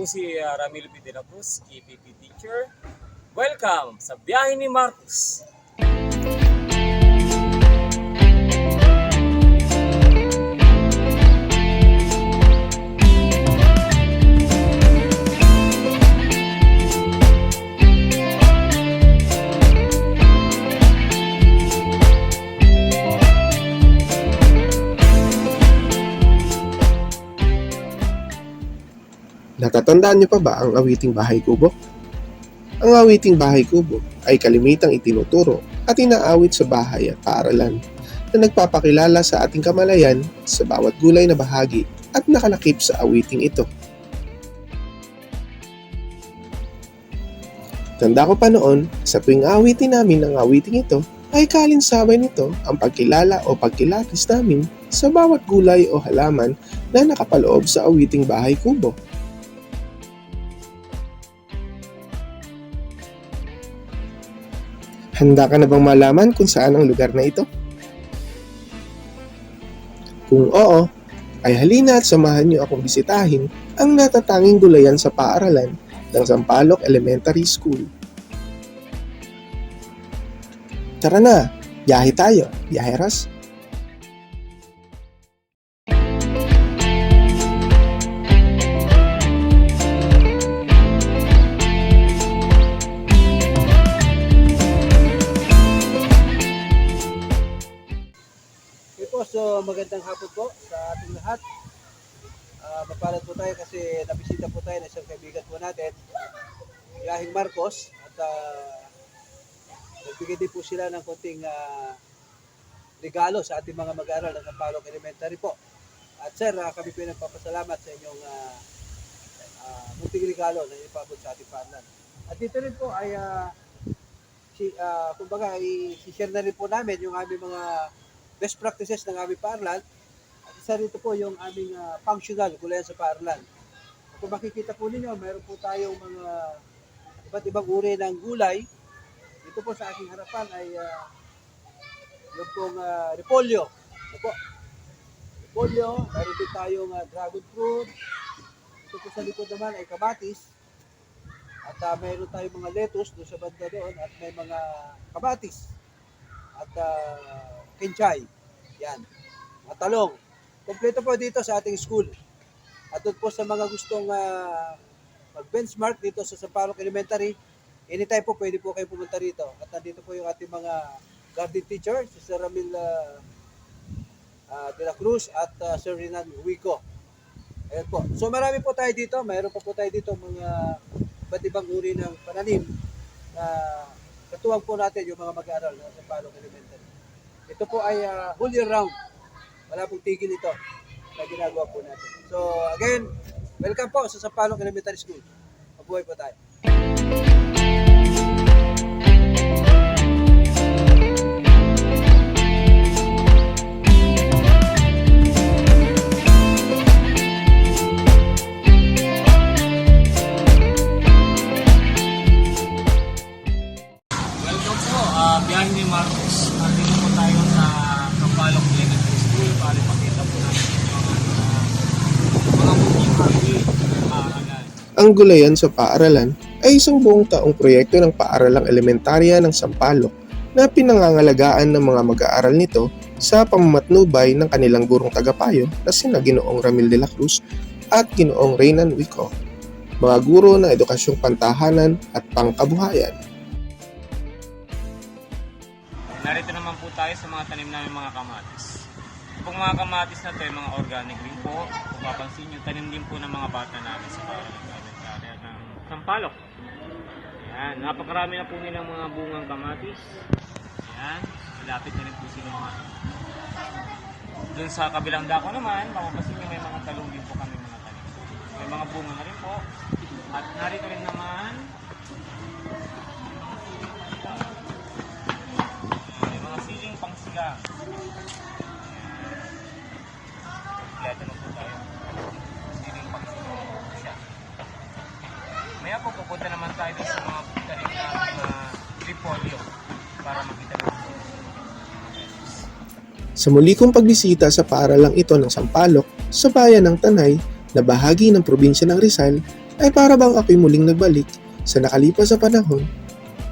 po si uh, Ramil P. de teacher. Welcome sa Biyahe ni Marcos. Natatandaan niyo pa ba ang awiting bahay kubo? Ang awiting bahay kubo ay kalimitang itinuturo at inaawit sa bahay at paaralan na nagpapakilala sa ating kamalayan sa bawat gulay na bahagi at nakalakip sa awiting ito. Tanda ko pa noon, sa tuwing awitin namin ang awiting ito, ay kalinsaway nito ang pagkilala o pagkilatis namin sa bawat gulay o halaman na nakapaloob sa awiting bahay kubo. Handa ka na bang malaman kung saan ang lugar na ito? Kung oo, ay halina at samahan niyo akong bisitahin ang natatanging gulayan sa paaralan ng Sampaloc Elementary School. Tara na, biyahe tayo, biyaheras. Po, magandang hapon po sa ating lahat. Uh, mapalad po tayo kasi nabisita po tayo ng isang kaibigan po natin, Yahing Marcos, at uh, nagbigay din po sila ng konting ah, regalo sa ating mga mag-aaral ng Sampaloc Elementary po. At sir, ah, kami po nagpapasalamat sa inyong uh, uh, munting regalo na ipabot sa ating paaralan. At dito rin po ay, uh, si, ah, kumbaga, i-share na rin po namin yung aming mga best practices ng aming paaralan. At isa rito po yung aming ah, functional gulayan sa paaralan. Kung makikita po ninyo, meron po tayong mga iba't ibang uri ng gulay. Dito po sa aking harapan ay ah, yung pong uh, repolyo. Ito po. Repolyo, meron din tayong ah, dragon fruit. Ito po sa likod naman ay kamatis. At ah, mayroon tayong mga lettuce doon sa banda doon at may mga kamatis at uh, kinchay. Yan. Mga talong. Kompleto po dito sa ating school. At doon po sa mga gustong ah, mag-benchmark dito sa Sampaloc Elementary, anytime po pwede po kayo pumunta rito. At nandito po yung ating mga garden teacher, si Sir Ramil ah, ah, de la Cruz at ah, Sir Renan Huico. Ayan po. So marami po tayo dito. Mayroon pa po tayo dito mga iba't ibang uri ng pananim na katuwang po natin yung mga mag-aaral sa Palong Elementary. Ito po ay ah, whole year round. Wala pong tigil ito na ginagawa po natin. So again, welcome po sa Sampalong Elementary School. Mabuhay po tayo. Welcome po, uh, Biyahe ni Marcos. Uh, dito po tayo sa Kapalong Elementary School para ipakita po natin yung mga uh, mga mukhang hagi ng paaralan. Ang gulayan sa paaralan ay isang buong taong proyekto ng paaralang elementarya ng Sampaloc na pinangangalagaan ng mga mag-aaral nito sa pamamatnubay ng kanilang gurong tagapayo na sina Ginoong Ramil de la Cruz at Ginoong Reynan Wico, mga guro ng edukasyong pantahanan at pangkabuhayan. Narito naman po tayo sa mga tanim namin mga kamatis. Itong mga kamatis na to ay mga organic rin po. Kung papansin nyo, tanim din po ng mga bata namin sa paaralang elementarya ng Sampalok. Yan, napakarami na po nilang mga bungang kamatis. Yan, malapit na rin po sila mga Doon sa kabilang dako naman, mapapansin nyo may mga talong din po kami mga tanim. May mga bunga na rin po. At narito rin naman, may mga siling pangsigang. Po pupunta naman tayo sa mga tanim na mga repolyo para makita natin. Sa muli kong pagbisita sa paaralang ito ng Sampaloc sa bayan ng Tanay na bahagi ng probinsya ng Rizal ay para bang ako'y muling nagbalik sa nakalipas sa panahon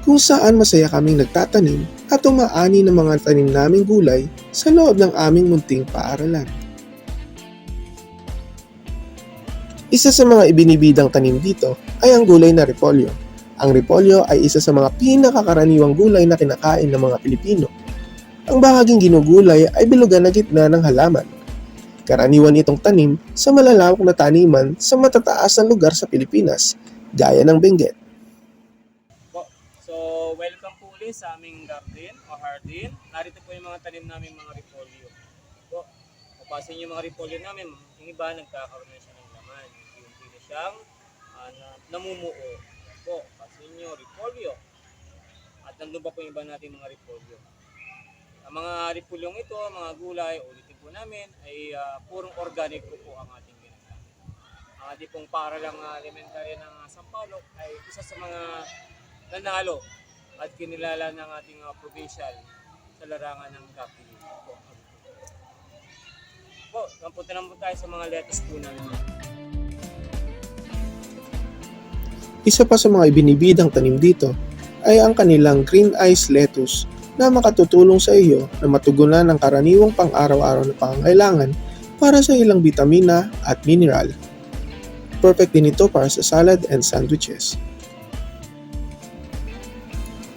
kung saan masaya kaming nagtatanim at umaani ng mga tanim naming gulay sa loob ng aming munting paaralan. Isa sa mga ibinibidang tanim dito ay ang gulay na repolyo. Ang repolyo ay isa sa mga pinakakaraniwang gulay na kinakain ng mga Pilipino. Ang bahaging ginugulay ay bilugan na gitna ng halaman. Karaniwan itong tanim sa malalawak na taniman sa matataas na lugar sa Pilipinas, gaya ng Benguet. So, welcome po ulit sa aming garden o hardin. Narito po yung mga tanim namin mga repolyo. Po, mapasin yung mga repolyo namin, yung iba nagkakaroon na siya ng siyang ah, na, namumuo. Po, pasin nyo, repolyo. At nandun pa po yung iba natin mga repolyo. Ang mga repolyong ito, mga gulay, ulitin po namin, ay ah, purong organic po po ang ating ginagamit. Ang ating pong paaralang uh, elementary ng uh, Sampaloc ay isa sa mga nanalo at kinilala ng ating uh, provincial sa larangan ng Capital. Po, po, napunta naman po tayo sa mga lettuce po namin. Isa pa sa mga ibinibidang tanim dito ay ang kanilang green ice lettuce na makatutulong sa iyo na matugunan ang karaniwang pang-araw-araw na pangangailangan para sa ilang vitamina at mineral. Perfect din ito para sa salad and sandwiches.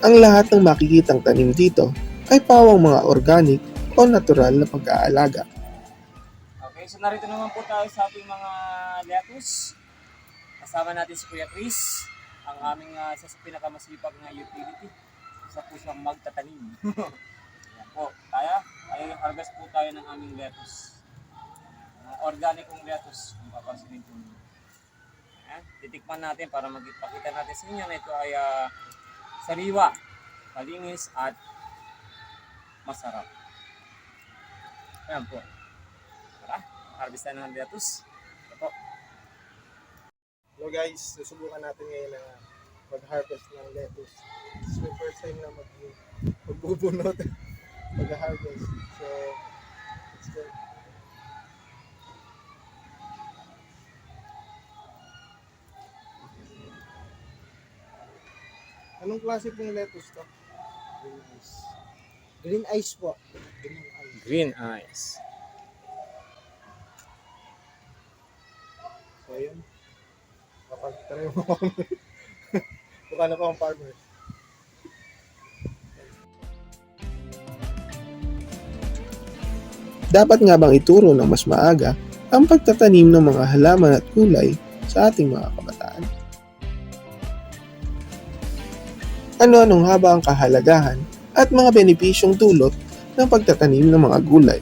Ang lahat ng makikitang tanim dito ay pawang mga organic o natural na pag-aalaga. Okay, so narito naman po tayo sa ating mga lettuce. Kasama natin si Kuya Chris, ang aming uh, sa pinakamasipag na utility. Isa po siyang magtatanim. Ayan po, tayo. Ay, harvest po tayo ng aming lettuce. Mga organic kong lettuce, kung papansinin po. Ayan, titikman natin para magpakita natin sa inyo na ito ay ah, sariwa, malinis at masarap. Ayan po. Tara, harvest tayo ng lettuce. Hello guys, susubukan natin ngayon na mag-harvest ng lettuce. This is my first time na mag magbubunot, mag-harvest. So, let's go. Anong klase pong lettuce to? Green ice. Green ice po. Green ice. Green eyes. So, ayun. Kapag try mo ako. Mukha na pa akong farmer. Dapat nga bang ituro ng mas maaga ang pagtatanim ng mga halaman at gulay sa ating mga kabataan? Ano-anong haba ang kahalagahan at mga benepisyong dulot ng pagtatanim ng mga gulay?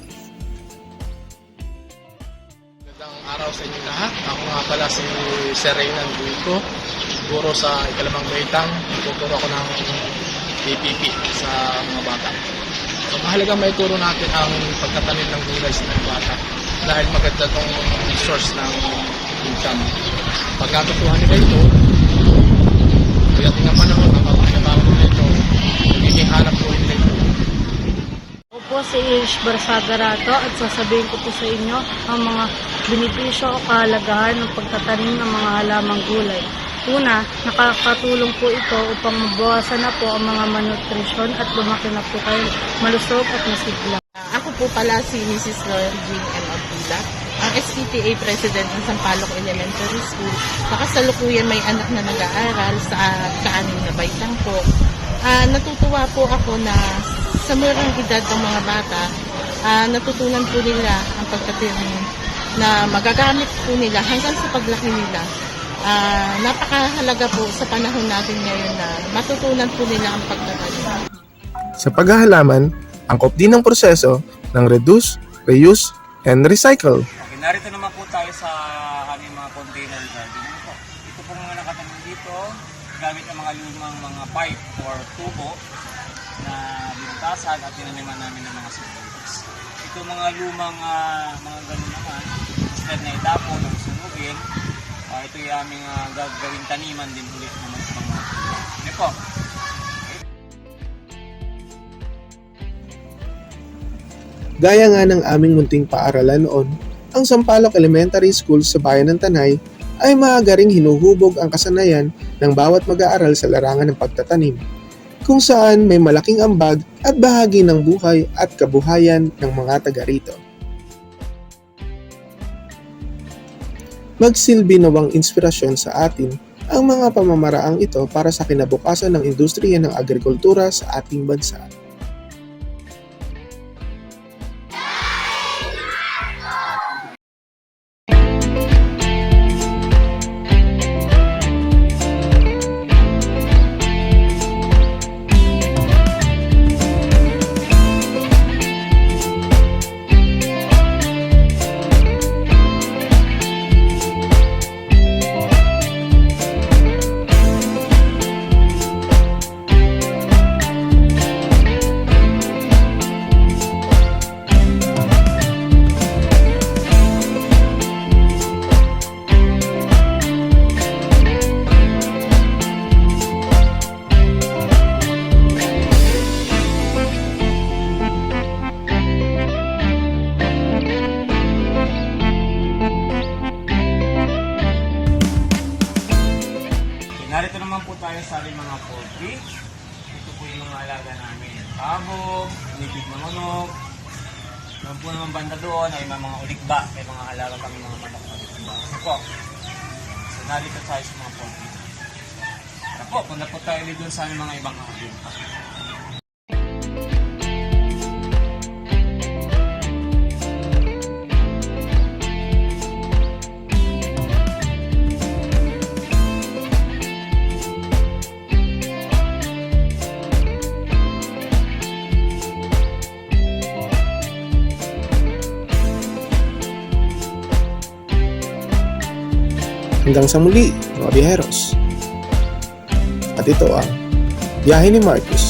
Magandang araw sa inyo lahat. Ako nga pala si Sir Reynan Buico, guro sa ikalimang baitang. Tuturo ako ng DPP sa mga bata. So, mahalaga may turo natin ang pagtatanim ng gulay sa mga bata dahil maganda itong source ng income. Pag natutuhan nila ito, pagdating ng panahon, napapakinabangan nila ito, nagiging hanap po nila po si Ish Barsagarato at sasabihin ko po sa inyo ang mga benepisyo o kahalagahan ng pagtatanim ng mga halamang gulay. Una, nakakatulong po ito upang mabawasan na po ang mga malnutrisyon at lumaki na po kayo malusog at masigla. Ako po pala si Mrs. Lauren Jean M. Abdula, ang SPTA President ng Sampaloc Elementary School. Nakasalukuyan may anak na nag-aaral sa kaanim na baitang po. Ah, natutuwa po ako na sa murang edad ng mga bata, ah, natutunan po nila ang pagtatanim na magagamit po nila hanggang sa paglaki nila. Ah, napakahalaga po sa panahon natin ngayon na matutunan po nila ang pagtatanim. Sa paghahalaman, angkop din ang proseso ng reduce, reuse, and recycle. Okay, narito naman po tayo sa aming mga container garden. Ano po? Ito po mga nakatanim dito, gamit ang mga lumang mga pipe or tubo na binutasan at tinaniman namin ng mga seedlings. Ito mga lumang ah, mga ganun naman, instead na itapon o sunugin, ah, ito yung aming ah, gagawing taniman din ulit naman sa mga Ano po? Gaya nga ng aming munting paaralan noon, ang Sampaloc Elementary School sa bayan ng Tanay ay maaga ring hinuhubog ang kasanayan ng bawat mag-aaral sa larangan ng pagtatanim, kung saan may malaking ambag at bahagi ng buhay at kabuhayan ng mga taga rito. Magsilbi nawang inspirasyon sa atin ang mga pamamaraang ito para sa kinabukasan ng industriya ng agrikultura sa ating bansa. Po naman banda doon ay may mga ulikba. May mga alaga kami mga manok na ulikba. Ito po. So narito tayo sa mga poultry. Tara po, punta po tayo doon sa mga ibang habit. Hanggang sa muli, mga biheros. At ito ang Biyahe ni Marcus